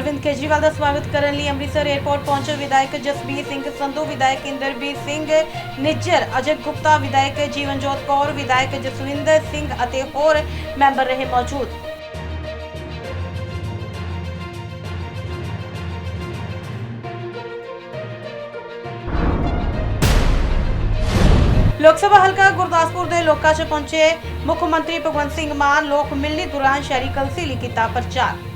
ਅਰਵਿੰਦ ਕੇਜਰੀਵਾਲ ਦਾ ਸਵਾਗਤ ਕਰਨ ਲਈ ਅੰਮ੍ਰਿਤਸਰ 에ਅਰਪੋਰਟ ਪਹੁੰਚੇ ਵਿਧਾਇਕ ਜਸਬੀਰ ਸਿੰਘ ਸੰਧੂ, ਵਿਧਾਇਕ ਇੰਦਰਬੀਰ ਸਿੰਘ ਨਿੱਜਰ, ਅਜੇ ਗੁਪਤਾ, ਵਿਧਾਇਕ ਜੀਵਨਜੋਤ ਕੌਰ, ਵਿਧਾਇਕ ਜਸਵਿੰਦਰ ਸਿੰਘ ਅਤੇ ਹੋਰ ਮੈਂਬਰ ਰਹੇ ਮੌਜੂਦ। ਲੋਕ ਸਭਾ ਹਲਕਾ ਗੁਰਦਾਸਪੁਰ ਦੇ ਲੋਕਾਂ 'ਚ ਪਹੁੰਚੇ ਮੁੱਖ ਮੰਤਰੀ ਭਗਵੰਤ ਸਿੰਘ ਮਾਨ, ਲੋਕ ਮਿਲਣੀ ਦੌਰਾਨ ਸ਼ਹਿਰੀ ਕਲਸੀ ਲਈ ਕੀਤਾ ਪ੍ਰਚਾਰ।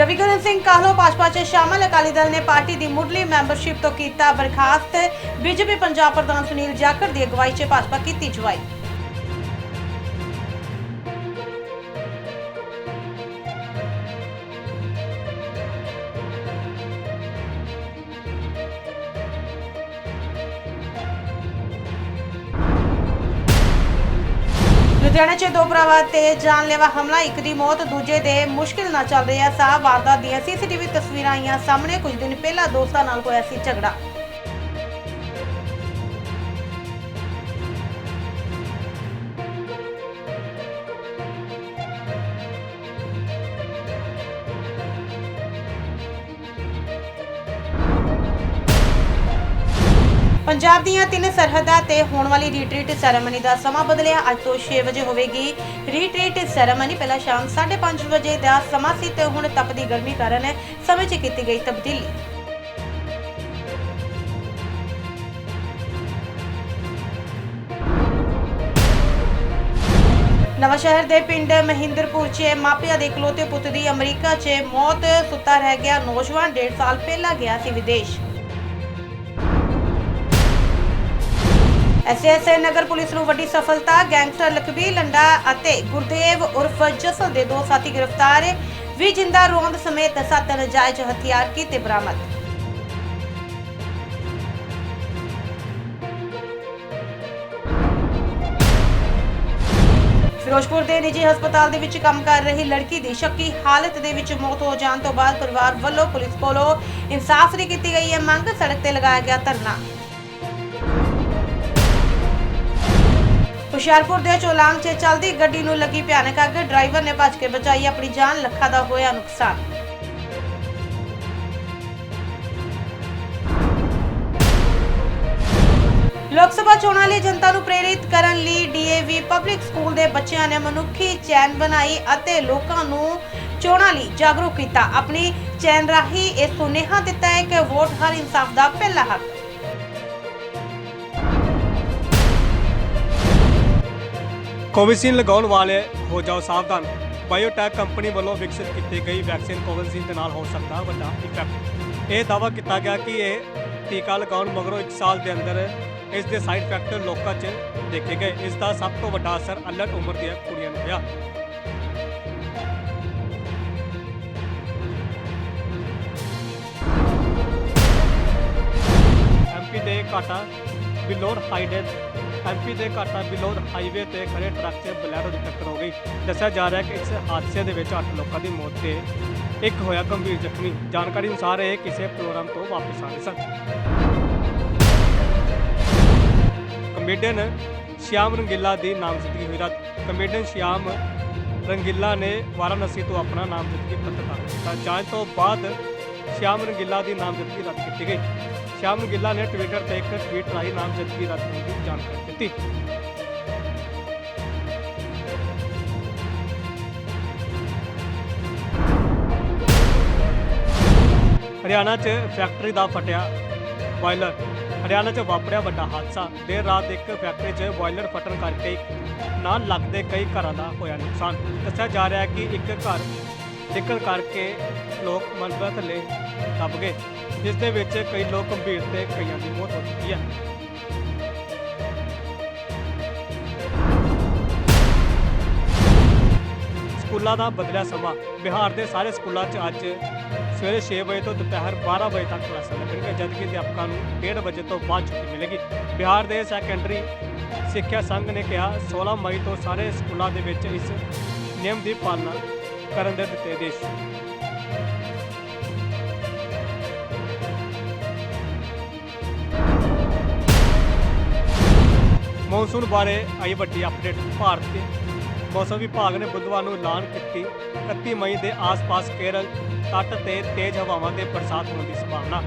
ਰਵੀਕਰਨ ਸਿੰਘ ਕਾਹਲੋ ਭਾਜਪਾ 'ਚ ਸ਼ਾਮਲ? ਅਕਾਲੀ ਦਲ ਨੇ ਪਾਰਟੀ ਦੀ ਮੁੱਢਲੀ ਮੈਂਬਰਸ਼ਿਪ ਤੋਂ ਕੀਤਾ ਬਰਖਾਸਤ। ਬੀਜੇਪੀ ਪੰਜਾਬ ਪ੍ਰਧਾਨ ਸੁਨੀਲ ਜਾਖੜ ਦੀ ਅਗਵਾਈ 'ਚ ਭਾਜਪਾ ਕੀਤੀ ਜੁਆਈ। ਲੁਧਿਆਣਾ 'ਚ ਦੋ ਭਰਾਵਾਂ ਤੇ ਜਾਨਲੇਵਾ ਹਮਲਾ, ਇੱਕ ਦੀ ਮੌਤ, ਦੂਜੇ ਦੇ ਮੁਸ਼ਕਿਲ ਨਾਲ ਚੱਲ ਰਿਹਾ ਸਾਹ। ਵਾਰਦਾਤ ਦੀਆਂ ਸੀਸੀਟੀਵੀ ਤਸਵੀਰਾਂ ਆਈਆਂ ਸਾਹਮਣੇ। ਕੁਝ ਦਿਨ ਪਹਿਲਾਂ ਦੋਸਤਾਂ ਨਾਲ ਹੋਇਆ ਸੀ ਝਗੜਾ। ਪੰਜਾਬ ਦੀਆਂ ਤਿੰਨ ਸਰਹੱਦਾਂ ਤੇ ਹੋਣ ਵਾਲੀ ਰੀਟਰੀਟ ਸੈਰੇਮਨੀ ਦਾ ਸਮਾਂ ਬਦਲਿਆ। ਅੱਜ ਤੋਂ 6 ਵਜੇ ਹੋਵੇਗੀ ਰੀਟਰੀਟ ਸੈਰੇਮਨੀ ਪਹਿਲਾਂ ਸ਼ਾਮ 5:30 ਵਜੇ ਦਾ ਸਮਾਂ ਸੀ ਤੇ ਹੁਣ ਤਪਦੀ ਗਰਮੀ ਕਾਰਨ ਸਮੇਂ 'ਚ ਕੀਤੀ ਗਈ ਤਬਦੀਲੀ। ਨਵਾਂ ਸ਼ਹਿਰ ਦੇ ਪਿੰਡ ਮਹਿੰਦਰਪੁਰ 'ਚ ਮਾਪਿਆਂ ਦੇ ਇਕਲੌਤੇ ਪੁੱਤ ਦੀ ਅਮਰੀਕਾ 'ਚ ਮੌਤ। ਸੁੱਤਾ ਰਹਿ ਗਿਆ ਨੌਜਵਾਨ 1.5 ਸਾਲ ਪਹਿਲਾਂ ਗਿਆ ਸੀ ਵਿਦੇਸ਼। ਐਸਐਸਏ ਨਗਰ ਪੁਲਿਸ ਨੂੰ ਵੱਡੀ ਸਫਲਤਾ, ਗੈਂਗਸਟਰ ਲਖਬੀਰ ਲੰਡਾ ਅਤੇ ਗੁਰਦੇਵ ਉਰਫ ਜਸਲ ਦੇ ਦੋ ਸਾਥੀ ਗ੍ਰਿਫਤਾਰ ਵੀ ਜਿੰਦਾ ਰੋਂਦ ਸਮੇਤ ਸੱਤ ਨਜਾਇਜ਼ ਹਥਿਆਰ ਕੀਤੇ ਬਰਾਮਦ। ਫਿਰੋਜ਼ਪੁਰ ਦੇ ਨਿੱਜੀ ਹਸਪਤਾਲ ਦੇ ਵਿੱਚ ਕੰਮ ਕਰ ਰਹੀ ਲੜਕੀ ਦੀ ਸ਼ੱਕੀ ਹਾਲਤ ਦੇ ਵਿੱਚ ਮੌਤ ਹੋ ਜਾਣ ਤੋਂ ਬਾਅਦ ਪਰਿਵਾਰ ਵੱਲੋਂ ਪੁਲਿਸ ਕੋਲੋਂ ਇਨਸਾਫ ਦੀ ਕੀਤੀ ਗਈ ਹੈ। ਮੰਗ ਸੜਕ ਤੇ ਲਗਾਇਆ ਗਿਆ ਧਰਨਾ। ਹੁਸ਼ਿਆਰਪੁਰ ਦੇ ਚੋਲਾਂਗ 'ਚ ਚਲਦੀ ਗੱਡੀ ਨੂੰ ਲੱਗੀ ਭਿਆਨਕ ਅੱਗ। ਡਰਾਈਵਰ ਨੇ ਭੱਜ ਕੇ ਬਚਾਈ ਆਪਣੀ ਜਾਨ, ਲੱਖਾਂ ਦਾ ਹੋਇਆ ਨੁਕਸਾਨ। ਲੋਕ ਸਭਾ ਚੋਣਾਂ ਲਈ ਜਨਤਾ ਨੂੰ ਪ੍ਰੇਰਿਤ ਕਰਨ ਲਈ ਡੀਏਵੀ ਪਬਲਿਕ ਸਕੂਲ ਦੇ ਬੱਚਿਆਂ ਨੇ ਮਨੁੱਖੀ ਚੈਨ ਬਣਾਈ ਅਤੇ ਲੋਕਾਂ ਨੂੰ ਚੋਣਾਂ ਲਈ ਜਾਗਰੂਕ ਕੀਤਾ। ਆਪਣੀ ਚੈਨ ਰਾਹੀਂ ਇਹ ਸੁਨੇਹਾ ਦਿੱਤਾ ਹੈ ਕਿ ਵੋਟ ਹਰ ਇਨਸਾਫ ਦਾ ਪਹਿਲਾ ਹੱਕ। ਕੋਵੈਕਸਿਨ ਲਗਾਉਣ ਵਾਲੇ ਹੋ ਜਾਓ ਸਾਵਧਾਨ। ਬਾਇਓਟੈਕ ਕੰਪਨੀ ਵੱਲੋਂ ਵਿਕਸਿਤ ਕੀਤੀ ਗਈ ਵੈਕਸੀਨ ਕੋਵੈਕਸਿਨ ਦੇ ਨਾਲ ਹੋ ਸਕਦਾ ਵੱਡਾ ਇਫੈਕਟ ਇਹ ਦਾਅਵਾ ਕੀਤਾ ਗਿਆ ਕਿ ਇਹ ਟੀਕਾ ਲਗਾਉਣ ਮਗਰੋਂ 1 ਸਾਲ ਦੇ ਅੰਦਰ ਇਸ ਦੇ ਸਾਈਡ ਇਫੈਕਟ ਲੋਕਾਂ 'ਚ ਦੇਖੇ ਗਏ। ਇਸ ਦਾ ਸਭ ਤੋਂ ਵੱਡਾ ਅਸਰ ਅਲੱਟ ਉਮਰ ਦੀਆਂ ਕੁੜੀਆਂ ਨੂੰ ਹੋਇਆ। ਐਮਪੀ ਦੇ ਘਾਟਾ ਬਿਲੋਰ ਹਾਈਡੇ ਐਮਪੀ ਦੇ ਘਾਟਾ ਬਿਲੋਰ ਹਾਈਵੇ ਤੇ ਖੜੇ ਟਰੱਕ 'ਤੇ ਬਲੈਰੋ ਦੀ ਟੱਕਰ ਹੋ ਗਈ। ਦੱਸਿਆ ਜਾ ਰਿਹਾ ਹੈ ਕਿ ਇਸ ਹਾਦਸੇ ਦੇ ਵਿੱਚ 8 ਲੋਕਾਂ ਦੀ ਮੌਤ ਤੇ ਇੱਕ ਹੋਇਆ ਗੰਭੀਰ ਜ਼ਖਮੀ। ਜਾਣਕਾਰੀ ਅਨੁਸਾਰ ਇਹ ਕਿਸੇ ਪ੍ਰੋਗਰਾਮ ਤੋਂ ਵਾਪਸ ਆ ਰਹੇ ਸਨ। ਕਮੇਡੀਅਨ ਸ਼ਿਆਮ ਰੰਗੀਲਾ ਦੀ ਨਾਮਜ਼ਦਗੀ ਹੋਈ ਰਾਤ ਕਮੇਡੀਅਨ ਸ਼ਿਆਮ ਰੰਗੀਲਾ ਨੇ ਵਾਰਾਣਸੀ ਤੋਂ ਆਪਣਾ ਨਾਮਜ਼ਦਗੀ ਪੱਤਰ ਦਾਖਲ ਕੀਤਾ ਜਾਂਚ ਤੋਂ ਬਾਅਦ ਸ਼ਿਆਮ ਰੰਗੀਲਾ ਦੀ ਨਾਮਜ਼ਦਗੀ ਰੱਦ ਕੀਤੀ ਗਈ। ਸ਼ਿਆਮ ਰੰਗੀਲਾ ਨੇ ਟਵਿੱਟਰ ਤੇ ਇੱਕ ਟਵੀਟ ਰਾਹੀਂ ਨਾਮਜ਼ਦਗੀ ਰੱਦ ਹੋਣ ਦੀ ਜਾਣਕਾਰੀ ਦਿੱਤੀ ਹਰਿਆਣਾ 'ਚ ਫੈਕਟਰੀ ਦਾ ਫਟਿਆ ਬਾਇਲਰ ਹਰਿਆਣਾ 'ਚ ਵਾਪਰਿਆ ਵੱਡਾ ਹਾਦਸਾ। ਦੇਰ ਰਾਤ ਇੱਕ ਫੈਕਟਰੀ 'ਚ ਬਾਇਲਰ ਫਟਣ ਕਰਕੇ ਨਾਲ ਲੱਗਦੇ ਕਈ ਘਰਾਂ ਦਾ ਹੋਇਆ ਨੁਕਸਾਨ। ਦੱਸਿਆ ਜਾ ਰਿਹਾ ਹੈ ਕਿ ਇੱਕ ਘਰ ਡਿੱਗਣ ਕਰਕੇ ਲੋਕ ਮੰਜ਼ਿਲਾਂ ਥੱਲੇ ਦੱਬ ਗਏ, ਜਿਸ ਦੇ ਵਿੱਚ ਕਈ ਲੋਕ ਗੰਭੀਰ ਤੇ ਕਈਆਂ ਦੀ ਮੌਤ ਹੋ ਚੁੱਕੀ ਹੈ। ਸਕੂਲਾਂ ਦਾ ਬਦਲਿਆ ਸਮਾਂ। ਬਿਹਾਰ ਦੇ ਸਾਰੇ ਸਕੂਲਾਂ 'ਚ ਅੱਜ ਸਵੇਰੇ 6 ਵਜੇ ਤੋਂ ਦੁਪਹਿਰ 12 ਵਜੇ ਤੱਕ ਕਲਾਸਾਂ ਲੱਗਣਗੀਆਂ, ਜਦਕਿ ਅਧਿਆਪਕਾਂ ਨੂੰ 1:30 ਵਜੇ ਤੋਂ ਬਾਅਦ ਛੁੱਟੀ ਮਿਲੇਗੀ। ਬਿਹਾਰ ਦੇ ਸੈਕੰਡਰੀ ਸਿੱਖਿਆ ਸੰਘ ਨੇ ਕਿਹਾ 16 ਮਈ ਤੋਂ ਸਾਰੇ ਸਕੂਲਾਂ ਦੇ ਵਿੱਚ ਇਸ ਨਿਯਮ ਦੀ ਪਾਲਣਾ ਕਰਨ ਦੇ ਦਿੱਤੇ ਦੇਸ਼ ਮੌਨਸੂਨ ਬਾਰੇ ਆਈ ਵੱਡੀ ਅਪਡੇਟ ਭਾਰਤ ਦੇ। ਮੌਸਮ ਵਿਭਾਗ ਨੇ ਬੁੱਧਵਾਰ ਨੂੰ ਐਲਾਨ ਕੀਤੀ। 31 ਮਈ ਦੇ ਆਸ-ਪਾਸ ਕੇਰਲ ਤੱਟ ਤੇ ਤੇਜ਼ ਹਵਾਵਾਂ ਦੇ ਬਰਸਾਤ ਹੋਣ ਦੀ ਸੰਭਾਵਨਾ।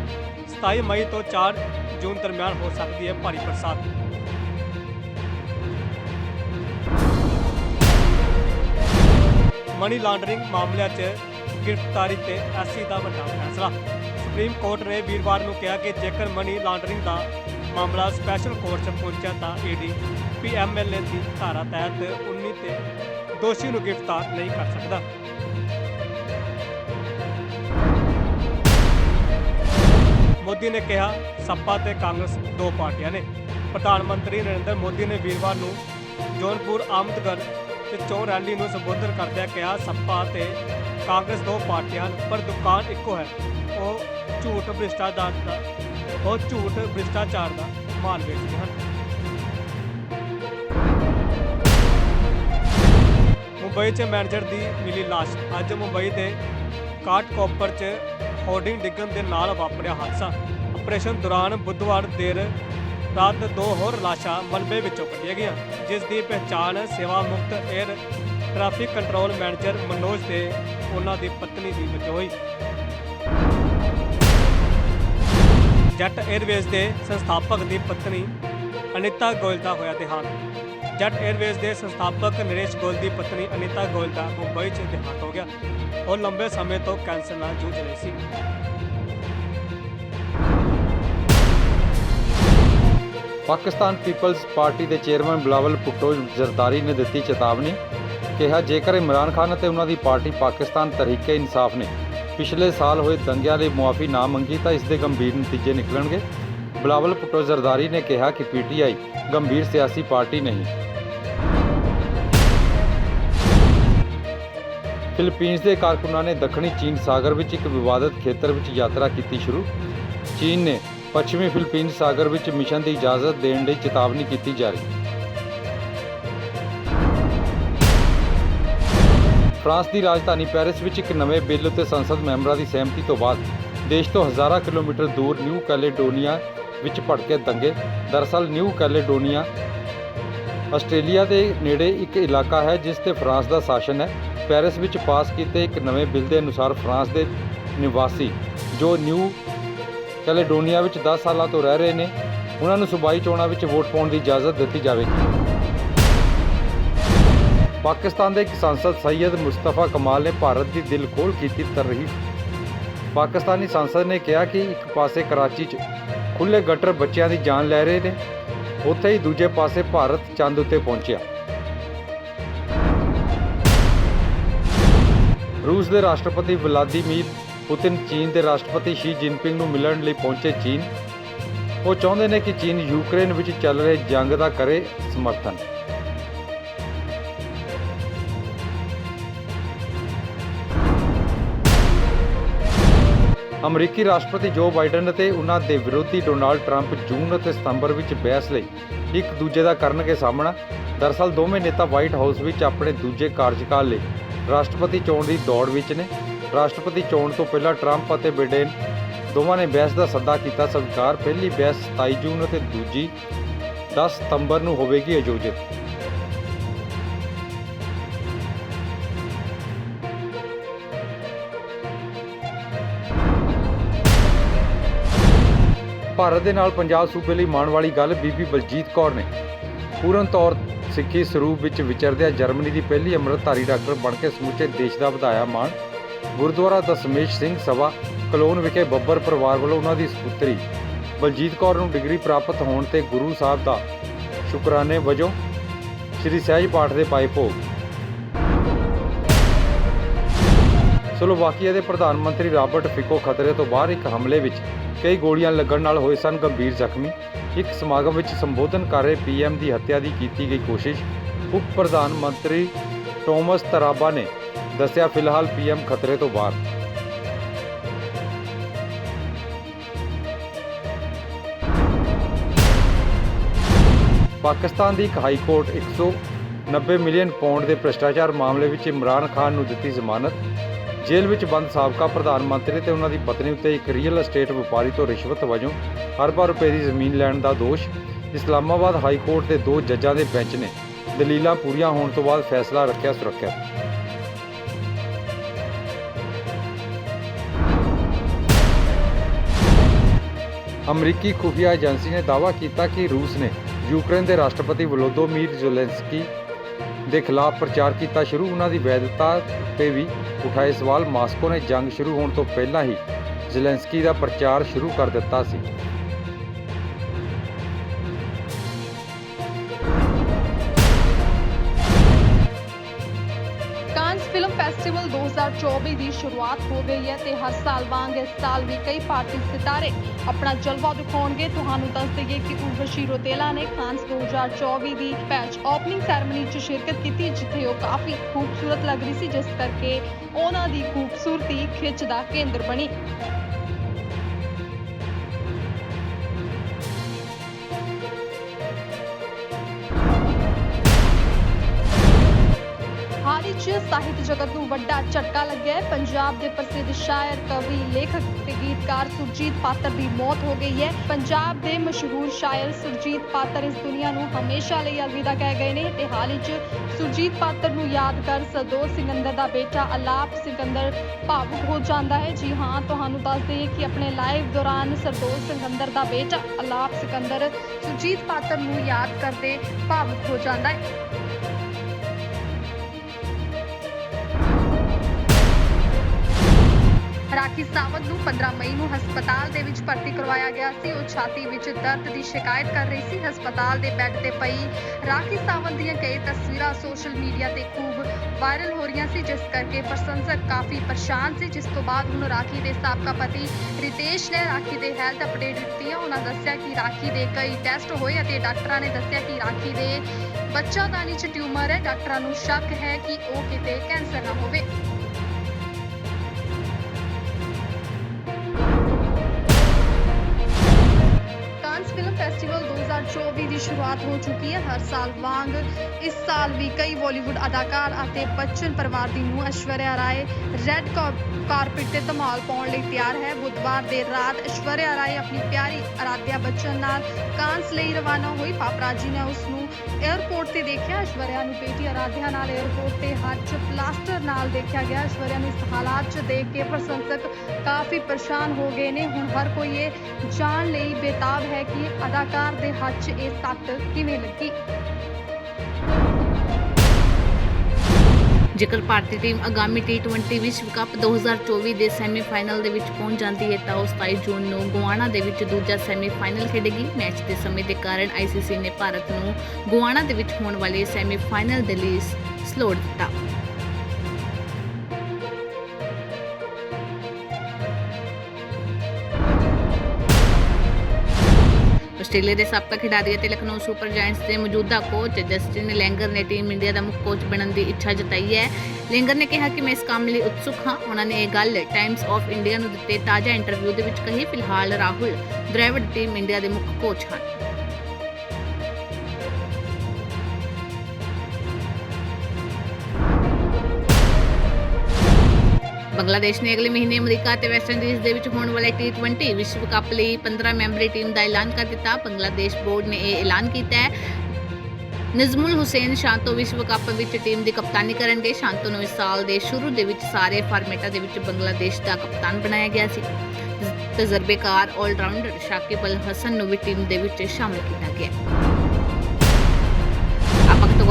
27 ਮਈ ਤੋਂ 4 ਜੂਨ ਦਰਮਿਆਨ ਹੋ ਸਕਦੀ ਹੈ ਭਾਰੀ ਬਰਸਾਤ। ਮਨੀ ਲਾਂਡਰਿੰਗ ਮਾਮਲਿਆਂ 'ਚ ਗ੍ਰਿਫਤਾਰੀ ਤੇ ਐਸਸੀ ਦਾ ਵੱਡਾ ਫੈਸਲਾ। ਸੁਪਰੀਮ ਕੋਰਟ ਨੇ ਵੀਰਵਾਰ ਨੂੰ ਕਿਹਾ ਕਿ ਜੇਕਰ ਮਨੀ ਲਾਂਡਰਿੰਗ ਦਾ ਮਾਮਲਾ ਸਪੈਸ਼ਲ ਕੋਰਟ 'ਚ ਪਹੁੰਚਿਆ ਤਾਂ ਈਡੀ ਪੀਐਮਐਲਏ ਦੀ ਧਾਰਾ ਤਹਿਤ 19 ਤੇ ਦੋਸ਼ੀ ਨੂੰ ਗ੍ਰਿਫਤਾਰ ਨਹੀਂ ਕਰ ਸਕਦਾ। ਮੋਦੀ ਨੇ ਕਿਹਾ, ਸੱਪਾ ਤੇ ਕਾਂਗਰਸ ਦੋ ਪਾਰਟੀਆਂ ਨੇ। ਪ੍ਰਧਾਨ ਮੰਤਰੀ ਨਰਿੰਦਰ ਮੋਦੀ ਨੇ ਵੀਰਵਾਰ ਨੂੰ ਜੌਨਪੁਰ ਆਮਦਗੜ ਤੇ ਚੋਣ ਰੈਲੀ ਨੂੰ ਸੰਬੋਧਨ ਕਰਦਿਆਂ ਕਿਹਾ, ਸੱਪਾ ਤੇ ਕਾਂਗਰਸ ਦੋ ਪਾਰਟੀਆਂ ਪਰ ਦੁਕਾਨ ਇੱਕੋ ਹੈ। ਉਹ ਝੂਠ ਭ੍ਰਿਸ਼ਟਾਚਾਰ ਦਾ ਉਹ ਝੂਠ ਭ੍ਰਿਸ਼ਟਾਚਾਰ ਦਾ ਮਾਲ ਵੇਚਦੇ ਹਨ। ਮੁੰਬਈ 'ਚ ਮੈਨੇਜਰ ਦੀ ਮਿਲੀ ਲਾਸ਼। ਅੱਜ ਮੁੰਬਈ ਦੇ ਕਾਟ ਕੋਪਰ 'ਚ ਹੋਰਡਿੰਗ ਡਿੱਗਣ ਦੇ ਨਾਲ ਵਾਪਰਿਆ ਹਾਦਸਾ। ਆਪਰੇਸ਼ਨ ਦੌਰਾਨ ਬੁੱਧਵਾਰ ਦੇਰ ਰਾਤ ਦੋ ਹੋਰ ਲਾਸ਼ਾਂ ਮਲਬੇ ਵਿੱਚੋਂ ਕੱਢੀਆਂ ਗਈਆਂ, ਜਿਸ ਦੀ ਪਹਿਚਾਣ ਸੇਵਾ ਮੁਕਤ air traffic control manager Manoj ਤੇ ਉਹਨਾਂ ਦੀ ਪਤਨੀ ਦੀ ਵਜੋਂ ਹੋਈ। ਜੱਟ 에ਅਰਵੇਜ਼ ਦੇ ਸੰਸਥਾਪਕ ਦੀ ਪਤਨੀ ਅਨੀਤਾ ਗੋਇਲ ਦਾ ਹੋਇਆ ਦੇਹਾਂਤ। ਜੱਟ 에ਅਰਵੇਜ਼ ਦੇ ਸੰਸਥਾਪਕ ਨਰੇਸ਼ ਗੋਇਲ ਦੀ ਪਤਨੀ ਅਨੀਤਾ ਗੋਇਲ ਦਾ ਮੁੰਬਈ 'ਚ ਦੇਹਾਂਤ ਹੋ ਗਿਆ। ਉਹ ਲੰਬੇ ਸਮੇਂ ਤੋਂ ਕੈਂਸਰ ਨਾਲ ਜੂਝ ਰਹੀ ਸੀ। ਪਾਕਿਸਤਾਨ ਪੀਪਲਜ਼ ਪਾਰਟੀ ਦੇ ਚੇਅਰਮੈਨ ਬਲਾਵਲ ਭੁੱਟੋ ਜ਼ਰਦਾਰੀ ਨੇ ਦਿੱਤੀ ਚੇਤਾਵਨੀ, ਕਿਹਾ ਜੇਕਰ ਇਮਰਾਨ ਖਾਨ ਅਤੇ ਉਹਨਾਂ ਦੀ ਪਾਰਟੀ ਪਾਕਿਸਤਾਨ ਤਰੀਕੇ ਇਨਸਾਫ ਨੇ ਪਿਛਲੇ ਸਾਲ ਹੋਏ ਦੰਗਿਆਂ ਲਈ ਮੁਆਫੀ ਨਾ ਮੰਗੀ ਤਾਂ ਇਸ ਦੇ ਗੰਭੀਰ ਨਤੀਜੇ ਨਿਕਲਣਗੇ। ਬਲਾਵਲ ਭੁੱਟੋ ਜ਼ਰਦਾਰੀ ਨੇ ਕਿਹਾ ਕਿ ਪੀਟੀਆਈ ਗੰਭੀਰ ਸਿਆਸੀ ਪਾਰਟੀ ਨਹੀਂ। ਫਿਲੀਪੀਨਜ਼ ਦੇ ਕਾਰਕੁਨਾਂ ਨੇ ਦੱਖਣੀ ਚੀਨ ਸਾਗਰ ਵਿੱਚ ਇੱਕ ਵਿਵਾਦਤ ਖੇਤਰ ਵਿੱਚ ਯਾਤਰਾ ਕੀਤੀ ਸ਼ੁਰੂ। ਚੀਨ ਨੇ ਪੱਛਮੀ ਫਿਲੀਪੀਨਜ਼ ਸਾਗਰ ਵਿੱਚ ਮਿਸ਼ਨ ਦੀ ਇਜਾਜ਼ਤ ਦੇਣ ਲਈ ਚੇਤਾਵਨੀ ਕੀਤੀ ਜਾਰੀ। ਫਰਾਂਸ ਦੀ ਰਾਜਧਾਨੀ ਪੈਰਿਸ ਵਿੱਚ ਇੱਕ ਨਵੇਂ ਬਿੱਲ ਉੱਤੇ ਸੰਸਦ ਮੈਂਬਰਾਂ ਦੀ ਸਹਿਮਤੀ ਤੋਂ ਬਾਅਦ ਦੇਸ਼ ਤੋਂ ਹਜ਼ਾਰਾਂ ਕਿਲੋਮੀਟਰ ਦੂਰ ਨਿਊ ਕੈਲੇਡੋਨੀਆ ਵਿੱਚ ਭੜਕੇ ਦੰਗੇ। ਦਰਅਸਲ, ਨਿਊ ਕੈਲੇਡੋਨੀਆ ਆਸਟ੍ਰੇਲੀਆ ਦੇ ਨੇੜੇ ਇੱਕ ਇਲਾਕਾ ਹੈ ਜਿਸ ਤੇ ਫਰਾਂਸ ਦਾ ਸ਼ਾਸਨ ਹੈ। ਪੈਰਿਸ ਵਿੱਚ ਪਾਸ ਕੀਤੇ ਇੱਕ ਨਵੇਂ ਬਿੱਲ ਦੇ ਅਨੁਸਾਰ ਫਰਾਂਸ ਦੇ ਨਿਵਾਸੀ ਜੋ ਨਿਊ ਕੈਲੇਡੋਨੀਆ ਵਿੱਚ 10 ਸਾਲਾਂ ਤੋਂ ਰਹਿ ਰਹੇ ਨੇ, ਉਹਨਾਂ ਨੂੰ ਸੂਬਾਈ ਚੋਣਾਂ ਵਿੱਚ ਵੋਟ ਪਾਉਣ ਦੀ ਇਜਾਜ਼ਤ ਦਿੱਤੀ ਜਾਵੇਗੀ। ਪਾਕਿਸਤਾਨ ਦੇ ਇੱਕ ਸੰਸਦ ਸੈਯਦ ਮੁਸਤਫਾ ਕਮਾਲ ਨੇ ਭਾਰਤ ਦੀ ਦਿਲ ਖੋਲ ਕੀਤੀ ਤਰਹੀਬ ਪਾਕਿਸਤਾਨੀ ਸੰਸਦ ਨੇ ਕਿਹਾ ਕਿ ਇੱਕ ਪਾਸੇ ਕਰਾਚੀ 'ਚ ਖੁੱਲੇ ਗਟਰ ਬੱਚਿਆਂ ਦੀ ਜਾਨ ਲੈ ਰਹੇ ਨੇ, ਉੱਥੇ ਹੀ ਦੂਜੇ ਪਾਸੇ ਭਾਰਤ ਚੰਦ ਉੱਤੇ ਪਹੁੰਚਿਆ। ਰੂਸ ਦੇ ਰਾਸ਼ਟਰਪਤੀ ਵਲਾਦੀਮੀਰ ਪੁਤਿਨ ਚੀਨ ਦੇ ਰਾਸ਼ਟਰਪਤੀ ਸ਼ੀ ਜਿਨਪਿੰਗ ਨੂੰ ਮਿਲਣ ਲਈ ਪਹੁੰਚੇ ਚੀਨ। ਉਹ ਚਾਹੁੰਦੇ ਨੇ ਕਿ ਚੀਨ ਯੂਕਰੇਨ ਵਿੱਚ ਚੱਲ ਰਹੇ ਜੰਗ ਦਾ ਕਰੇ ਸਮਰਥਨ। ਅਮਰੀਕੀ ਰਾਸ਼ਟਰਪਤੀ ਜੋ ਬਾਈਡਨ ਅਤੇ ਉਹਨਾਂ ਦੇ ਵਿਰੋਧੀ ਡੋਨਾਲਡ ਟਰੰਪ ਜੂਨ ਅਤੇ ਸਤੰਬਰ ਵਿੱਚ ਬਹਿਸ ਲਈ ਇੱਕ ਦੂਜੇ ਦਾ ਕਰਨਗੇ ਸਾਹਮਣਾ ਦਰਅਸਲ ਦੋਵੇਂ ਨੇਤਾ ਵਾਈਟ ਹਾਊਸ ਵਿੱਚ ਆਪਣੇ ਦੂਜੇ ਕਾਰਜਕਾਲ ਲਈ ਰਾਸ਼ਟਰਪਤੀ ਚੋਣ ਦੀ ਦੌੜ ਵਿੱਚ ਨੇ। ਰਾਸ਼ਟਰਪਤੀ ਚੋਣ ਤੋਂ ਪਹਿਲਾਂ ਟਰੰਪ ਅਤੇ ਬਿਡੇਨ ਦੋਵਾਂ ਨੇ ਬਹਿਸ ਦਾ ਸੱਦਾ ਕੀਤਾ। ਸਵੀਕਾਰ, ਪਹਿਲੀ ਬਹਿਸ 27 ਜੂਨ ਅਤੇ ਦੂਜੀ 10 ਸਤੰਬਰ ਨੂੰ ਹੋਵੇਗੀ ਆਯੋਜਿਤ। ਭਾਰਤ ਦੇ ਨਾਲ ਪੰਜਾਬ ਸੂਬੇ ਲਈ ਮਾਣ ਵਾਲੀ ਗੱਲ ਬੀਬੀ ਬਲਜੀਤ ਕੌਰ ਨੇ। ਪੂਰਨ ਤੌਰ ਸਿੱਖੀ ਸਰੂਪ ਵਿੱਚ ਵਿਚਰਦਿਆਂ ਜਰਮਨੀ ਦੀ ਪਹਿਲੀ ਅੰਮ੍ਰਿਤਧਾਰੀ ਡਾਕਟਰ ਬਣ ਕੇ ਸਮੁੱਚੇ ਦੇਸ਼ ਦਾ ਵਧਾਇਆ ਮਾਣ। ਗੁਰਦੁਆਰਾ ਦਸਮੇਸ਼ ਸਿੰਘ ਸਭਾ, ਕਲੋਨ ਵਿਖੇ ਬੱਬਰ ਪਰਿਵਾਰ ਵੱਲੋਂ ਉਹਨਾਂ ਦੀ ਸਪੁੱਤਰੀ ਬਲਜੀਤ ਕੌਰ ਨੂੰ ਡਿਗਰੀ ਪ੍ਰਾਪਤ ਹੋਣ ਤੇ ਗੁਰੂ ਸਾਹਿਬ ਦਾ ਸ਼ੁਕਰਾਨੇ ਵਜੋਂ ਸ੍ਰੀ ਸਹਿਜ ਪਾਠ ਦੇ ਪਾਏ ਭੋਗ। ਸਲੋਵਾਕੀਆ ਦੇ ਪ੍ਰਧਾਨ ਮੰਤਰੀ ਰਾਬਰਟ ਫਿਕੋ ਖਤਰੇ ਤੋਂ ਬਾਹਰ ਇੱਕ ਹਮਲੇ ਵਿੱਚ ਕਈ ਗੋਲੀਆਂ ਲੱਗਣ ਨਾਲ ਹੋਏ ਸਨ ਗੰਭੀਰ ਜ਼ਖਮੀ। ਇੱਕ ਸਮਾਗਮ ਵਿੱਚ ਸੰਬੋਧਨ ਕਰ ਰਹੇ ਪੀਐਮ ਦੀ ਹੱਤਿਆ ਦੀ ਕੀਤੀ ਗਈ ਕੋਸ਼ਿਸ਼, ਉਪ ਪ੍ਰਧਾਨ ਮੰਤਰੀ ਟੋਮਸ ਤਰਾਬਾ ਨੇ ਦੱਸਿਆ ਫਿਲਹਾਲ ਪੀਐਮ ਖਤਰੇ ਤੋਂ ਬਾਹਰ। ਪਾਕਿਸਤਾਨ ਦੀ ਇੱਕ ਹਾਈ ਕੋਰਟ 190 ਮਿਲੀਅਨ ਪਾਉਂਡ ਦੇ ਭ੍ਰਿਸ਼ਟਾਚਾਰ ਮਾਮਲੇ ਵਿੱਚ ਇਮਰਾਨ ਖਾਨ ਨੂੰ ਦਿੱਤੀ ਜ਼ਮਾਨਤ। ਜੇਲ੍ਹ ਵਿੱਚ ਬੰਦ ਸਾਬਕਾ ਪ੍ਰਧਾਨ ਮੰਤਰੀ ਤੇ ਉਹਨਾਂ ਦੀ ਪਤਨੀ ਉੱਤੇ ਇੱਕ ਰੀਅਲ ਅਸਟੇਟ ਵਪਾਰੀ ਤੋਂ ਰਿਸ਼ਵਤ ਵਜੋਂ ਅਰਬਾਂ ਰੁਪਏ ਦੀ ਜ਼ਮੀਨ ਲੈਣ ਦਾ ਦੋਸ਼, ਇਸਲਾਮਾਬਾਦ ਹਾਈ ਕੋਰਟ ਦੇ ਦੋ ਜੱਜਾਂ ਦੇ ਬੈਂਚ ਨੇ ਦਲੀਲਾਂ ਪੂਰੀਆਂ ਹੋਣ ਤੋਂ ਬਾਅਦ ਫੈਸਲਾ ਰੱਖਿਆ ਸੁਰੱਖਿਅਤ ਅਮਰੀਕੀ ਖੁਫੀਆ ਏਜੰਸੀ ਨੇ ਦਾਅਵਾ ਕੀਤਾ ਕਿ ਰੂਸ ਨੇ ਯੂਕਰੇਨ ਦੇ ਰਾਸ਼ਟਰਪਤੀ ਵਲੋਦੋਮੀਰ ਜ਼ੈਲੈਂਸਕੀ ਦੇ ਖਿਲਾਫ ਪ੍ਰਚਾਰ ਕੀਤਾ ਸ਼ੁਰੂ। ਉਹਨਾਂ ਦੀ ਵੈਧਤਾ ਤੇ ਵੀ ਉਠਾਏ ਸਵਾਲ। ਮਾਸਕੋ ਨੇ ਜੰਗ ਸ਼ੁਰੂ ਹੋਣ ਤੋਂ ਪਹਿਲਾਂ ਹੀ ਜ਼ੈਲੈਂਸਕੀ ਦਾ ਪ੍ਰਚਾਰ ਸ਼ੁਰੂ ਕਰ ਦਿੱਤਾ ਸੀ। ਫੈਸਟੀਵਲ 2024 ਦੀ ਸ਼ੁਰੂਆਤ ਹੋ ਗਈ ਹੈ ਤੇ ਹਰ ਸਾਲ ਵਾਂਗ ਇਸ ਸਾਲ ਵੀ ਕਈ ਭਾਰਤੀ ਸਿਤਾਰੇ ਆਪਣਾ ਜਲਵਾ ਦਿਖਾਉਣਗੇ। ਤੁਹਾਨੂੰ ਦੱਸ ਦਈਏ ਕਿ ਉਰਵਸ਼ੀ ਰੋਤੇਲਾ ਨੇ ਕਾਂਸ 2024 ਦੀ ਪੈਚ ਓਪਨਿੰਗ ਸੈਰੇਮਨੀ 'ਚ ਸ਼ਿਰਕਤ ਕੀਤੀ, ਜਿੱਥੇ ਉਹ ਕਾਫੀ ਖੂਬਸੂਰਤ ਲੱਗ ਰਹੀ ਸੀ, ਜਿਸ ਕਰਕੇ ਉਹਨਾਂ ਦੀ ਖੂਬਸੂਰਤੀ ਖਿੱਚ ਦਾ ਕੇਂਦਰ ਬਣੀ। ਹਾਲ 'ਚ ਸਾਹਿਤ ਜਗਤ ਨੂੰ ਵੱਡਾ ਝਟਕਾ ਲੱਗਿਆ ਹੈ। ਪੰਜਾਬ ਦੇ ਪ੍ਰਸਿੱਧ ਸ਼ਾਇਰ, ਕਵੀ, ਲੇਖਕ ਤੇ ਗੀਤਕਾਰ ਸੁਰਜੀਤ ਪਾਤਰ ਦੀ ਮੌਤ ਹੋ ਗਈ ਹੈ। ਪੰਜਾਬ ਦੇ ਮਸ਼ਹੂਰ ਸ਼ਾਇਰ ਸੁਰਜੀਤ ਪਾਤਰ ਇਸ ਦੁਨੀਆ ਨੂੰ ਹਮੇਸ਼ਾ ਲਈ ਅਲਵਿਦਾ ਕਹਿ ਗਏ ਨੇ ਤੇ ਹਾਲ ਹੀ 'ਚ ਸੁਰਜੀਤ ਪਾਤਰ ਨੂੰ ਯਾਦ ਕਰ ਸਰਦੋਰ ਸਿੰਗੰਦਰ ਦਾ ਬੇਟਾ ਅਲਾਪ ਸਿੰਗੰਦਰ ਭਾਵੁਕ ਹੋ ਜਾਂਦਾ ਹੈ। ਜੀ ਹਾਂ, ਤੁਹਾਨੂੰ ਦੱਸ ਦਈਏ ਕਿ ਆਪਣੇ ਲਾਈਵ ਦੌਰਾਨ ਸਰਦੋਰ ਸਿੰਗੰਦਰ ਦਾ ਬੇਟਾ ਅਲਾਪ ਸਿਕੰਦਰ ਸੁਰਜੀਤ ਪਾਤਰ ਨੂੰ ਯਾਦ ਕਰਦੇ ਭਾਵੁਕ ਹੋ ਜਾਂਦਾ ਹੈ। ਰਾਖੀ ਸਾਵੰਤ ਨੂੰ 15 ਮਈ ਨੂੰ ਹਸਪਤਾਲ ਦੇ ਵਿੱਚ ਭਰਤੀ ਕਰਵਾਇਆ ਗਿਆ ਸੀ। ਉਹ ਛਾਤੀ ਵਿੱਚ ਦਰਦ ਦੀ ਸ਼ਿਕਾਇਤ ਕਰ ਰਹੀ ਸੀ। ਹਸਪਤਾਲ ਦੇ ਬੈੱਡ ਤੇ ਪਈ ਰਾਖੀ ਸਾਵੰਤ ਦੀਆਂ ਕਈ ਤਸਵੀਰਾਂ ਸੋਸ਼ਲ ਮੀਡੀਆ ਤੇ ਖੂਬ ਵਾਇਰਲ ਹੋ ਰਹੀਆਂ ਸੀ, ਜਿਸ ਕਰਕੇ ਪ੍ਰਸ਼ੰਸਕ ਕਾਫੀ ਪਰੇਸ਼ਾਨ ਸੀ। ਜਿਸ ਤੋਂ ਬਾਅਦ ਹੁਣ ਰਾਖੀ ਦੇ ਸਾਬਕਾ ਪਤੀ ਰਿਤੇਸ਼ ਨੇ ਰਾਖੀ ਦੇ ਹੈਲਥ ਅਪਡੇਟ ਦਿੱਤੀ ਹੈ ਉਹਨਾਂ ਦੱਸਿਆ ਕਿ ਰਾਖੀ ਦੇ ਕਈ ਟੈਸਟ ਹੋਏ ਅਤੇ ਡਾਕਟਰਾਂ ਨੇ ਦੱਸਿਆ ਕਿ ਰਾਖੀ ਦੇ ਬੱਚਾ ਬੱਚਾਦਾਨੀ 'ਚ ਟਿਊਮਰ ਹੈ। ਡਾਕਟਰਾਂ ਨੂੰ ਸ਼ੱਕ ਹੈ ਕਿ ਉਹ ਕਿਤੇ ਕੈਂਸਰ ਨਾ ਹੋਵੇ। 2024 ਦੀ ਸ਼ੁਰੂਆਤ ਹੋ ਚੁੱਕੀ ਹੈ। ਹਰ ਸਾਲ ਵਾਂਗ ਇਸ ਸਾਲ ਵੀ ਕਈ ਬਾਲੀਵੁੱਡ ਅਦਾਕਾਰ ਅਤੇ ਬੱਚਨ ਪਰਿਵਾਰ ਦੀ ਨੂੰ ਐਸ਼ਵਰਿਆ ਰਾਏ ਰੈੱਡ ਕਾਰਪੇਟ ਤੇ ਧਮਾਲ ਪਾਉਣ ਲਈ ਤਿਆਰ ਹੈ। ਬੁੱਧਵਾਰ ਦੇਰ ਰਾਤ ਐਸ਼ਵਰਿਆ ਰਾਏ ਆਪਣੀ ਪਿਆਰੀ ਅਰਾਧਿਆ ਬੱਚਨ ਨਾਲ ਕਾਂਸ ਲਈ ਰਵਾਨਾ ਹੋਈ। ਪਾਪਰਾਜੀ ਨੇ ਉਸ ਨੂੰ 에ਅਰਪੋਰਟ ਤੇ ਦੇਖਿਆ। ਐਸ਼ਵਰਿਆ ਨੂੰ ਬੇਟੀ ਅਰਾਧਿਆ ਨਾਲ 에ਅਰਪੋਰਟ ਤੇ ਹੱਥ ਪਲਾਸਟਰ ਨਾਲ ਦੇਖਿਆ ਗਿਆ। ਐਸ਼ਵਰਿਆ ਨੂੰ ਇਸ ਹਾਲਾਤ 'ਚ ਦੇਖ ਕੇ ਪ੍ਰਸ਼ੰਸਕ ਕਾਫੀ ਪਰੇਸ਼ਾਨ ਹੋ ਗਏ ਨੇ। ਹੁਣ ਹਰ ਕੋਈ ਇਹ ਜਾਣ ਲਈ ਬੇਤਾਬ ਹੈ ਕਿ ਅਦਾਕਾਰ ਦੇ ਹੱਥ 'ਚ ਇਹ ਸੱਟ ਕਿਵੇਂ ਲੱਗੀ? ਜੇਕਰ ਭਾਰਤੀ ਟੀਮ ਆਗਾਮੀ T20 ਵਿਸ਼ਵ ਕੱਪ 2024 ਦੇ ਸੈਮੀਫਾਈਨਲ ਦੇ ਵਿੱਚ ਪਹੁੰਚ ਜਾਂਦੀ ਹੈ ਤਾਂ ਉਹ 27 ਜੂਨ ਨੂੰ ਗੁਆਨਾ ਦੇ ਵਿੱਚ ਦੂਜਾ ਸੈਮੀਫਾਈਨਲ ਖੇਡੇਗੀ। ਮੈਚ ਦੇ ਸਮੇਂ ਦੇ ਕਾਰਨ ICC ਨੇ ਭਾਰਤ ਨੂੰ ਗੁਆਨਾ ਦੇ ਵਿੱਚ ਹੋਣ ਵਾਲੇ ਸੈਮੀਫਾਈਨਲ ਦੇ ਲਈ ਸਲੋਟ ਦਿੱਤਾ। ਆਸਟ੍ਰੇਲੀਆ ਦੇ ਸਾਬਕਾ ਖਿਡਾਰੀ ਅਤੇ ਲਖਨਊ ਸੁਪਰ ਜਾਇੰਟਸ ਦੇ ਮੌਜੂਦਾ ਕੋਚ ਜਸਟਿਨ ਲੈਂਗਰ ਨੇ ਟੀਮ ਇੰਡੀਆ ਦਾ ਮੁੱਖ ਕੋਚ ਬਣਨ ਦੀ ਇੱਛਾ ਜਤਾਈ ਹੈ। ਲੈਂਗਰ ਨੇ ਕਿਹਾ ਕਿ ਮੈਂ ਇਸ ਕੰਮ ਲਈ ਉਤਸੁਕ ਹਾਂ। ਉਹਨਾਂ ਨੇ ਇਹ ਗੱਲ ਟਾਈਮਸ ਆਫ ਇੰਡੀਆ ਨੂੰ ਦਿੱਤੇ ਤਾਜ਼ਾ ਇੰਟਰਵਿਊ ਦੇ ਵਿੱਚ ਕਹੀ, ਫਿਲਹਾਲ ਰਾਹੁਲ ਦ੍ਰਵਿੜ ਟੀਮ ਇੰਡੀਆ ਦੇ ਮੁੱਖ ਕੋਚ ਹਨ। ਬੰਗਲਾਦੇਸ਼ ਨੇ ਅਗਲੇ ਮਹੀਨੇ ਅਮਰੀਕਾ ਅਤੇ ਵੈਸਟ ਇੰਡੀਜ਼ ਦੇ ਵਿੱਚ ਹੋਣ ਵਾਲੇ T20 ਵਿਸ਼ਵ ਕੱਪ ਲਈ 15 ਮੈਂਬਰੀ ਟੀਮ ਦਾ ਐਲਾਨ ਕਰ ਦਿੱਤਾ। ਬੰਗਲਾਦੇਸ਼ ਬੋਰਡ ਨੇ ਇਹ ਐਲਾਨ ਕੀਤਾ ਹੈ। ਨਜ਼ਮੁਲ ਹੁਸੈਨ ਸ਼ਾਂਤੋ ਵਿਸ਼ਵ ਕੱਪ ਵਿੱਚ ਟੀਮ ਦੀ ਕਪਤਾਨੀ ਕਰਨਗੇ। ਸ਼ਾਂਤੋ ਨੂੰ ਇਸ ਸਾਲ ਦੇ ਸ਼ੁਰੂ ਦੇ ਵਿੱਚ ਸਾਰੇ ਫਾਰਮੈਟਾਂ ਦੇ ਵਿੱਚ ਬੰਗਲਾਦੇਸ਼ ਦਾ ਕਪਤਾਨ ਬਣਾਇਆ ਗਿਆ ਸੀ। ਤਜਰਬੇਕਾਰ ਆਲਰਾਊਂਡਰ ਸ਼ਾਕਿਬ ਅਲ ਹਸਨ ਨੂੰ ਵੀ ਟੀਮ ਦੇ ਵਿੱਚ ਸ਼ਾਮਲ ਕੀਤਾ ਗਿਆ।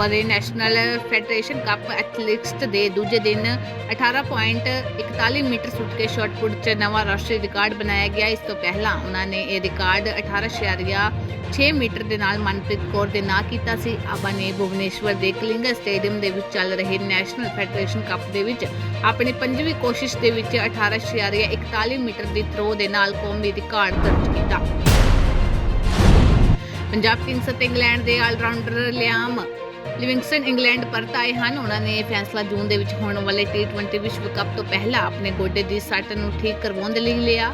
ਆਪਕਤਵਾਰੇ ਨੈਸ਼ਨਲ ਫੈਡਰੇਸ਼ਨ ਕੱਪ ਐਥਲੈਟਿਕਸ ਦੇ ਦੂਜੇ ਦਿਨ 18.41 ਮੀਟਰ ਸੁੱਟ ਕੇ ਸ਼ਾਟ 'ਚ ਨਵਾਂ ਰਾਸ਼ਟਰੀ ਰਿਕਾਰਡ ਬਣਾਇਆ ਗਿਆ। ਇਸ ਤੋਂ ਪਹਿਲਾਂ ਉਹਨਾਂ ਨੇ ਇਹ ਰਿਕਾਰਡ 18.6 ਮੀਟਰ ਦੇ ਨਾਲ ਮਨਪ੍ਰੀਤ ਕੌਰ ਦੇ ਨਾਂ ਕੀਤਾ ਸੀ। ਆਬਾ ਨੇ ਭੁਵਨੇਸ਼ਵਰ ਦੇ ਕਲਿੰਗਾ ਸਟੇਡੀਅਮ ਦੇ ਵਿੱਚ ਚੱਲ ਰਹੇ ਨੈਸ਼ਨਲ ਫੈਡਰੇਸ਼ਨ ਕੱਪ ਦੇ ਵਿੱਚ ਆਪਣੀ ਪੰਜਵੀਂ ਕੋਸ਼ਿਸ਼ ਦੇ ਵਿੱਚ 18.41 ਮੀਟਰ ਦੀ ਥਰੋ ਦੇ ਨਾਲ ਕੌਮੀ ਰਿਕਾਰਡ ਦਰਜ ਕੀਤਾ। ਪੰਜਾਬ ਕਿੰਗਸ ਅਤੇ ਇੰਗਲੈਂਡ ਦੇ ਆਲਰਾਊਂਡਰ ਲਿਆਮ ਲਿਵਿੰਗਸਟਨ ਇੰਗਲੈਂਡ ਪਰਤ ਆਏ ਹਨ। ਉਹਨਾਂ ਨੇ ਇਹ ਫੈਸਲਾ ਜੂਨ ਦੇ ਵਿੱਚ ਹੋਣ ਵਾਲੇ T20 ਵਿਸ਼ਵ ਕੱਪ ਤੋਂ ਪਹਿਲਾਂ ਆਪਣੇ ਗੋਡੇ ਦੀ ਸੱਟ ਨੂੰ ਠੀਕ ਕਰਵਾਉਣ ਦੇ ਲਈ ਲਿਆ।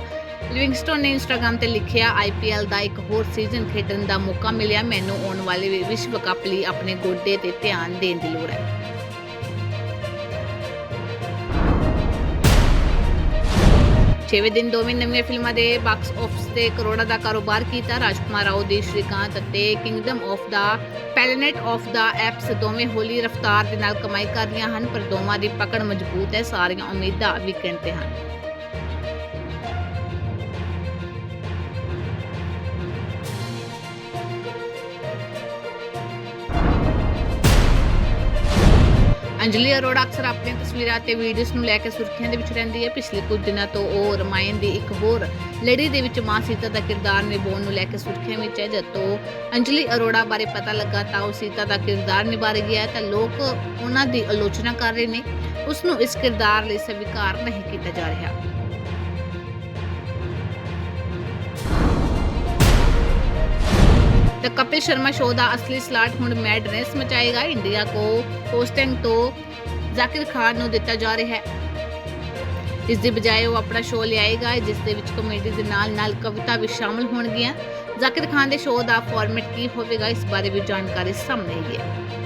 ਲਿਵਿੰਗਸਟਨ ਨੇ ਇੰਸਟਾਗ੍ਰam ਤੇ ਲਿਖਿਆ IPL ਦਾ ਇੱਕ ਹੋਰ ਸੀਜ਼ਨ ਖੇਡਣ ਦਾ ਮੌਕਾ ਮਿਲਿਆ। ਮੈਨੂੰ ਆਉਣ ਵਾਲੇ ਵਿਸ਼ਵ ਕੱਪ ਲਈ ਆਪਣੇ ਗੋਡੇ ਤੇ ਧਿਆਨ ਦੇਣ ਦੀ ਲੋੜ ਹੈ। ਛੇਵੇਂ ਦਿਨ ਦੋਵੇਂ ਨਵੀਆਂ ਫਿਲਮਾਂ ਦੇ ਬਾਕਸ ਆਫਿਸ ਤੇ ਕਰੋੜਾਂ ਦਾ ਕਾਰੋਬਾਰ ਕੀਤਾ। ਰਾਜਕੁਮਾਰ ਰਾਓ ਦੀ ਸ਼੍ਰੀਕਾਂਤ ਅਤੇ kingdom of the planet of the apes ਦੋਵੇਂ ਹੌਲੀ ਰਫ਼ਤਾਰ ਦੇ ਨਾਲ ਕਮਾਈ ਕਰ ਰਹੀਆਂ ਹਨ, ਪਰ ਦੋਵਾਂ ਦੀ ਪਕੜ ਮਜ਼ਬੂਤ ਹੈ। ਸਾਰੀਆਂ ਉਮੀਦਾਂ ਵੀਕਐਂਡ ਤੇ ਹਨ। ਅੰਜਲੀ ਅਰੋੜਾ ਅਕਸਰ ਆਪਣੀਆਂ ਤਸਵੀਰਾਂ ਤੇ ਵੀਡੀਓਜ਼ ਨੂੰ ਲੈ ਕੇ ਸੁਰਖੀਆਂ ਦੇ ਵਿੱਚ ਰਹਿੰਦੀ ਹੈ। ਪਿਛਲੇ ਕੁਝ ਦਿਨਾਂ ਤੋਂ ਉਹ ਰਮਾਇਣ ਦੀ ਇੱਕ ਹੋਰ ਲੜੀ ਦੇ ਵਿੱਚ ਮਾਂ ਸੀਤਾ ਦਾ ਕਿਰਦਾਰ ਨਿਭਾਉਣ ਨੂੰ ਲੈ ਕੇ ਸੁਰਖੀਆਂ ਵਿੱਚ ਹੈ। ਜਦ ਤੋਂ ਅੰਜਲੀ ਅਰੋੜਾ ਬਾਰੇ ਪਤਾ ਲੱਗਾ ਤਾਂ ਉਹ ਸੀਤਾ ਦਾ ਕਿਰਦਾਰ ਨਿਭਾ ਰਹੀ ਹੈ ਤਾਂ ਲੋਕ ਉਹਨਾਂ ਦੀ ਆਲੋਚਨਾ ਕਰ ਰਹੇ ਨੇ। ਉਸ ਨੂੰ ਇਸ ਕਿਰਦਾਰ ਲਈ ਸਵੀਕਾਰ ਨਹੀਂ ਕੀਤਾ ਜਾ ਰਿਹਾ। ਤਾਂ ਕਪਿਲ ਸ਼ਰਮਾ ਸ਼ੋਅ ਦਾ ਅਸਲੀ ਸਲਾਟ ਹੁਣ ਮੈਡਨੈਸ ਮਚਾਏਗਾ ਇੰਡੀਆ ਕੋ। ਹੋਸਟਿੰਗ ਤੋਂ ਜ਼ਾਕਿਰ ਖਾਨ ਨੂੰ ਦਿੱਤਾ ਜਾ ਰਿਹਾ ਹੈ। ਇਸ ਦੀ ਬਜਾਏ ਉਹ ਆਪਣਾ ਸ਼ੋਅ ਲਿਆਏਗਾ, ਜਿਸ ਦੇ ਵਿੱਚ ਕਮੇਡੀ ਦੇ ਨਾਲ ਨਾਲ ਕਵਿਤਾ ਵੀ ਸ਼ਾਮਲ ਹੋਣਗੀਆਂ। ਜ਼ਾਕਿਰ ਖਾਨ ਦੇ ਸ਼ੋਅ ਦਾ ਫਾਰਮੈਟ ਕੀ ਹੋਵੇਗਾ, ਇਸ ਬਾਰੇ ਵੀ ਜਾਣਕਾਰੀ ਸਾਹਮਣੇ ਆਈ ਹੈ।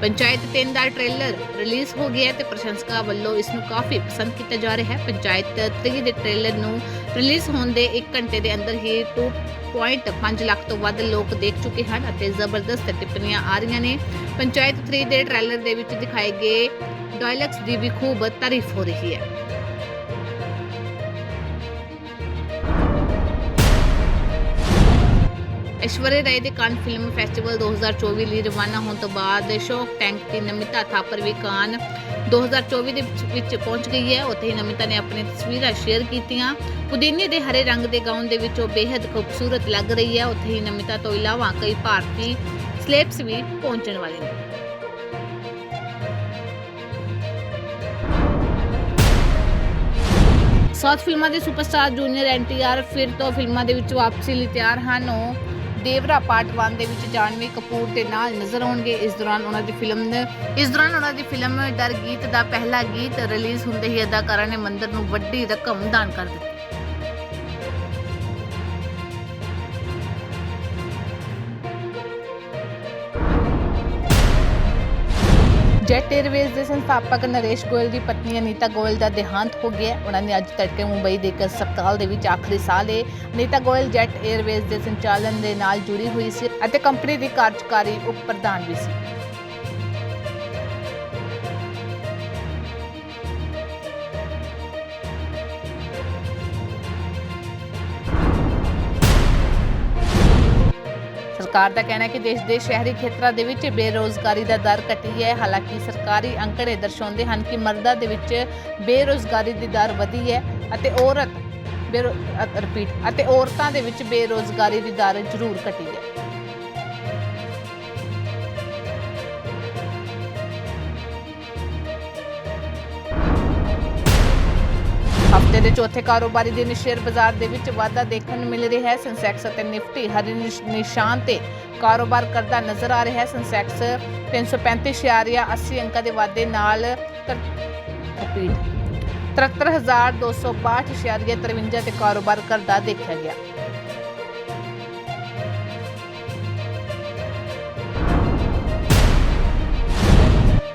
ਪੰਚਾਇਤ ਤਿੰਨ ਦਾ ਟ੍ਰੇਲਰ ਰਿਲੀਜ਼ ਹੋ ਗਿਆ ਹੈ ਤੇ ਪ੍ਰਸ਼ੰਸਕਾਂ ਵੱਲੋਂ ਇਸ ਨੂੰ ਕਾਫੀ ਪਸੰਦ ਕੀਤਾ ਜਾ ਰਿਹਾ ਹੈ। ਪੰਚਾਇਤ 3 ਦੇ ਟ੍ਰੇਲਰ ਨੂੰ ਰਿਲੀਜ਼ ਹੋਣ ਦੇ 1 ਘੰਟੇ ਦੇ ਅੰਦਰ ਹੀ 2.5 ਲੱਖ ਤੋਂ ਵੱਧ ਲੋਕ ਦੇਖ ਚੁੱਕੇ ਹਨ ਅਤੇ ਜ਼ਬਰਦਸਤ ਟਿੱਪਣੀਆਂ ਆ ਰਹੀਆਂ ਨੇ। ਪੰਚਾਇਤ 3 ਦੇ ਟ੍ਰੇਲਰ ਦੇ ਵਿੱਚ ਦਿਖਾਏ ਗਏ ਡਾਇਲੌਗਸ ਦੀ ਵੀ ਖੂਬ ਤਾਰੀਫ ਹੋ ਰਹੀ ਹੈ। ਐਸ਼ਵਰਯ ਰਾਏ ਦੇ ਕਾਨ ਫਿਲਮ ਫੈਸਟੀਵਲ 2024 ਲਈ ਰਵਾਨਾ ਹੋਣ ਤੋਂ ਬਾਅਦ ਸ਼ੋਕ ਟੈਂਕ ਦੀ ਨਮਿਤਾ ਥਾਪਰ ਵੀ ਕਾਨ 2024 ਦੇ ਵਿੱਚ ਪਹੁੰਚ ਗਈ ਹੈ। ਉੱਥੇ ਹੀ ਨਮਿਤਾ ਨੇ ਆਪਣੀ ਤਸਵੀਰਾਂ ਸ਼ੇਅਰ ਕੀਤੀਆਂ। ਪੁਦੀਨੇ ਦੇ ਹਰੇ ਰੰਗ ਦੇ ਗਾਊਨ ਦੇ ਵਿੱਚ ਉਹ ਬੇहद ਖੂਬਸੂਰਤ ਲੱਗ ਰਹੀ ਹੈ। ਉੱਥੇ ਹੀ ਨਮਿਤਾ ਤੋਂ ਇਲਾਵਾ ਕਈ ਭਾਰਤੀ ਸਲੇਬਸ ਵੀ ਪਹੁੰਚਣ ਵਾਲੇ ਨੇ। ਸਾਊਥ ਫਿਲਮਾਂ ਦੇ ਸੁਪਰਸਟਾਰ ਜੂਨੀਅਰ ਐਨਟੀਆਰ ਫਿਰ ਤੋਂ ਫਿਲਮਾਂ ਦੇ ਵਿੱਚ ਵਾਪਸੀ ਲਈ ਤਿਆਰ ਹਨ। ਉਹ ਦੇਵਰਾ ਪਾਰਟ 1 ਦੇ ਵਿੱਚ ਜਾਨਵੀ ਕਪੂਰ ਦੇ ਨਾਲ ਨਜ਼ਰ ਆਉਣਗੇ। ਇਸ ਦੌਰਾਨ ਉਹਨਾਂ ਦੀ ਫਿਲਮ ਇਸ ਦੌਰਾਨ ਉਹਨਾਂ ਦੀ ਫਿਲਮ ਡਰ ਗੀਤ ਦਾ ਪਹਿਲਾ ਗੀਤ ਰਿਲੀਜ਼ ਹੁੰਦੇ ਹੀ ਅਦਾਕਾਰਾਂ ਨੇ ਮੰਦਰ ਨੂੰ ਵੱਡੀ ਰਕਮ ਦਾਨ ਕਰ ਦਿੱਤੀ। ਜੈਟ ਏਅਰਵੇਜ਼ ਦੇ ਸੰਸਥਾਪਕ ਨਰੇਸ਼ ਗੋਇਲ ਦੀ ਪਤਨੀ ਅਨੀਤਾ ਗੋਇਲ ਦਾ ਦੇਹਾਂਤ ਹੋ ਗਿਆ ਉਹਨਾਂ ਨੇ ਅੱਜ ਤੜਕੇ ਮੁੰਬਈ ਦੇ ਇੱਕ ਹਸਪਤਾਲ ਦੇ ਵਿੱਚ ਆਖਰੀ ਸਾਹ ਲਏ। ਅਨੀਤਾ ਗੋਇਲ ਜੈਟ ਏਅਰਵੇਜ਼ ਦੇ ਸੰਚਾਲਨ ਦੇ ਨਾਲ ਜੁੜੀ ਹੋਈ ਸੀ ਅਤੇ ਕੰਪਨੀ ਦੀ ਕਾਰਜਕਾਰੀ ਉਪ ਪ੍ਰਧਾਨ ਵੀ ਸੀ। ਸਰਕਾਰ ਦਾ ਕਹਿਣਾ ਹੈ ਕਿ ਦੇਸ਼ ਦੇ ਸ਼ਹਿਰੀ ਖੇਤਰਾਂ ਦੇ ਵਿੱਚ ਬੇਰੋਜ਼ਗਾਰੀ ਦਾ ਦਰ ਘਟੀ ਹੈ। ਹਾਲਾਂਕਿ ਸਰਕਾਰੀ ਅੰਕੜੇ ਦਰਸਾਉਂਦੇ ਹਨ ਕਿ ਮਰਦਾਂ ਦੇ ਵਿੱਚ ਬੇਰੋਜ਼ਗਾਰੀ ਦੀ ਦਰ ਵਧੀ ਹੈ ਅਤੇ ਔਰਤ ਬੇਰੋ ਰਿਪੀਟ ਅਤੇ ਔਰਤਾਂ ਦੇ ਵਿੱਚ ਬੇਰੋਜ਼ਗਾਰੀ ਦੀ ਦਰ ਜ਼ਰੂਰ ਘਟੀ ਹੈ। ਹਫ਼ਤੇ ਦੇ ਚੌਥੇ ਕਾਰੋਬਾਰੀ ਦਿਨ ਸ਼ੇਅਰ ਬਾਜ਼ਾਰ ਦੇ ਵਿੱਚ ਵਾਧਾ ਦੇਖਣ ਨੂੰ ਮਿਲ ਰਿਹਾ ਹੈ। ਸੈਂਸੈਕਸ ਅਤੇ ਨਿਫਟੀ ਹਰੇ ਨਿਸ਼ਾਨ ਤੇ ਕਾਰੋਬਾਰ ਕਰਦਾ ਨਜ਼ਰ ਆ ਰਿਹਾ ਹੈ। ਸੈਂਸੈਕਸ 335.80 ਅੰਕਾਂ ਦੇ ਵਾਧੇ ਨਾਲ ਰਿਪੀਟ 73262.53 ਤੇ ਕਾਰੋਬਾਰ ਕਰਦਾ ਦੇਖਿਆ ਗਿਆ।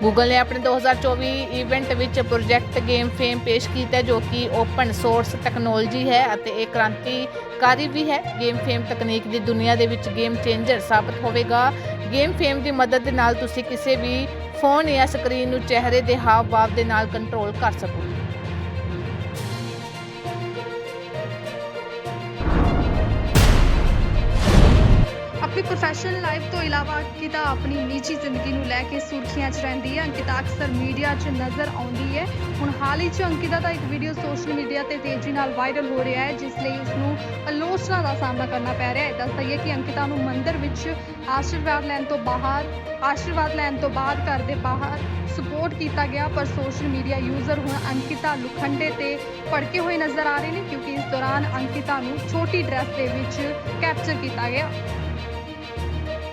ਗੂਗਲ ਨੇ ਆਪਣੇ 2024 ਇਵੈਂਟ ਵਿੱਚ ਪ੍ਰੋਜੈਕਟ ਗੇਮ ਫੇਮ ਪੇਸ਼ ਕੀਤਾ ਜੋ ਕਿ ਓਪਨ ਸੋਰਸ ਟੈਕਨੋਲੋਜੀ ਹੈ ਅਤੇ ਇਹ ਕ੍ਰਾਂਤੀਕਾਰੀ ਵੀ ਹੈ। ਗੇਮ ਫੇਮ ਤਕਨੀਕ ਦੀ ਦੁਨੀਆ ਦੇ ਵਿੱਚ ਗੇਮ ਚੇਂਜਰ ਸਾਬਤ ਹੋਵੇਗਾ। ਗੇਮ ਫੇਮ ਦੀ ਮਦਦ ਨਾਲ ਤੁਸੀਂ ਕਿਸੇ ਵੀ ਫੋਨ ਜਾਂ ਸਕਰੀਨ ਨੂੰ ਚਿਹਰੇ ਦੇ ਹਾਵ ਭਾਵ ਦੇ ਨਾਲ ਕੰਟਰੋਲ ਕਰ ਸਕੋਗੇ। ਆਪਣੀ ਪ੍ਰੋਫੈਸ਼ਨਲ ਲਾਈਫ ਤੋਂ ਇਲਾਵਾ ਅੰਕਿਤਾ ਆਪਣੀ ਨਿੱਜੀ ਜ਼ਿੰਦਗੀ ਨੂੰ ਲੈ ਕੇ ਸੁਰਖੀਆਂ 'ਚ ਰਹਿੰਦੀ ਹੈ। ਅੰਕਿਤਾ ਅਕਸਰ ਮੀਡੀਆ 'ਚ ਨਜ਼ਰ ਆਉਂਦੀ ਹੈ। ਹੁਣ ਹਾਲ ਹੀ 'ਚ ਅੰਕਿਤਾ ਦਾ ਇੱਕ ਵੀਡੀਓ ਸੋਸ਼ਲ ਮੀਡੀਆ ਤੇ ਤੇਜ਼ੀ ਨਾਲ ਵਾਇਰਲ ਹੋ ਰਿਹਾ ਹੈ, ਜਿਸ ਲਈ ਉਸ ਨੂੰ ਆਲੋਚਨਾ ਦਾ ਸਾਹਮਣਾ ਕਰਨਾ ਪੈ ਰਿਹਾ ਹੈ। ਦੱਸ ਦਈਏ ਕਿ ਅੰਕਿਤਾ ਨੂੰ ਮੰਦਰ ਵਿੱਚ ਆਸ਼ੀਰਵਾਦ ਲੈਣ ਤੋਂ ਬਾਹਰ ਆਸ਼ੀਰਵਾਦ ਲੈਣ ਤੋਂ ਬਾਅਦ ਘਰ ਦੇ ਬਾਹਰ ਸਪੋਰਟ ਕੀਤਾ ਗਿਆ, ਪਰ ਸੋਸ਼ਲ ਮੀਡੀਆ ਯੂਜ਼ਰ ਹੁਣ ਅੰਕਿਤਾ ਲੁਖੰਡੇ ਤੇ ਭੜਕੇ ਹੋਏ ਨਜ਼ਰ ਆ ਰਹੇ ਨੇ, ਕਿਉਂਕਿ ਇਸ ਦੌਰਾਨ ਅੰਕਿਤਾ ਨੂੰ ਛੋਟੀ ਡਰੈਸ ਦੇ ਵਿੱਚ ਕੈਪਚਰ ਕੀਤਾ ਗਿਆ।